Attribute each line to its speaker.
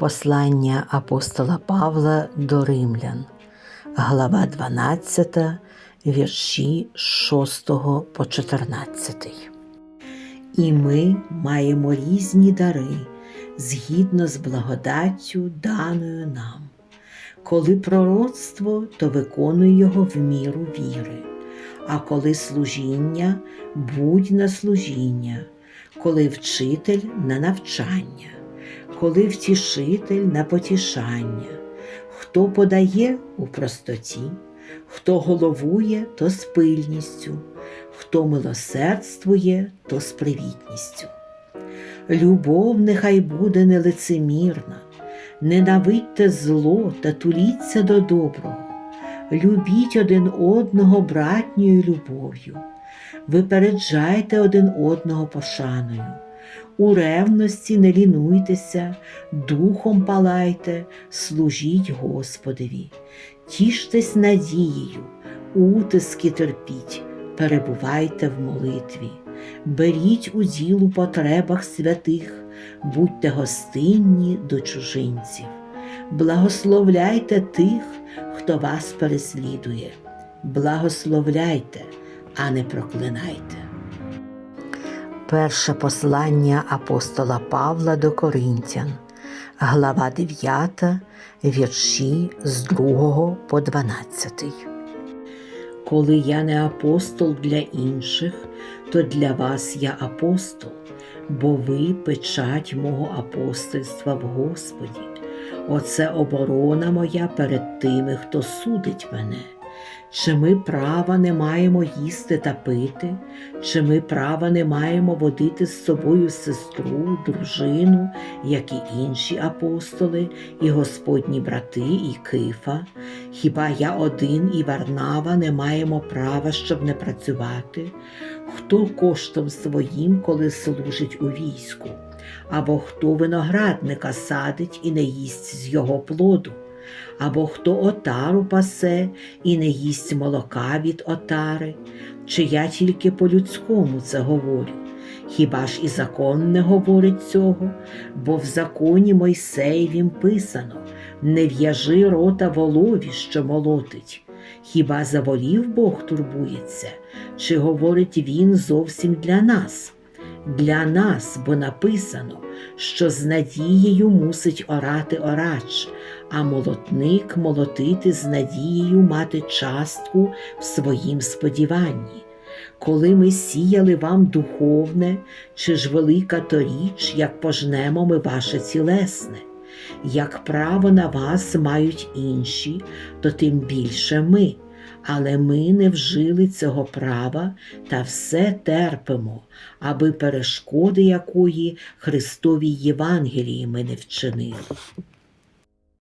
Speaker 1: Послання апостола Павла до римлян, глава 12, вірші 6 по 14. І ми маємо різні дари згідно з благодаттю даною нам. Коли пророцтво, то виконуй його в міру віри, а коли служіння, будь на служіння, коли вчитель на навчання, коли втішитель на потішання, хто подає у простоті, хто головує, то з пильністю, хто милосердствує, то з привітністю. Любов нехай буде нелицемірна, ненавидьте зло та туліться до доброго, любіть один одного братньою любов'ю, випереджайте один одного пошаною, у ревності не лінуйтеся, духом палайте, служіть Господеві, тіштесь надією, утиски терпіть, перебувайте в молитві. Беріть у потребах святих, будьте гостинні до чужинців, благословляйте тих, хто вас переслідує, благословляйте, а не проклинайте. Перше послання апостола Павла до Коринтян, глава 9, вірші з 2 по 12. Коли я не апостол для інших, то для вас я апостол, бо ви печать мого апостольства в Господі. Оце оборона моя перед тими, хто судить мене. Чи ми права не маємо їсти та пити, чи ми права не маємо водити з собою сестру, дружину, як і інші апостоли, і господні брати, і кифа? Хіба я один і Варнава не маємо права, щоб не працювати? Хто коштом своїм, коли служить у війську? Або хто виноградника садить і не їсть з його плоду? Або хто отару пасе і не їсть молока від отари, чи я тільки по-людському це говорю. Хіба ж і закон не говорить цього, бо в законі Мойсеєвім писано не в'яжи рота волові, що молотить. Хіба за волів Бог турбується, чи говорить він зовсім для нас? Для нас, бо написано, що з надією мусить оратиорач, а молотник молотити з надією мати частку в своїм сподіванні. Коли ми сіяли вам духовне, чи ж велика то річ, як пожнемо ми ваше цілесне, як право на вас мають інші, то тим більше ми. Але ми не вжили цього права та все терпимо, аби перешкоди якої Христовій Євангелії ми не вчинили.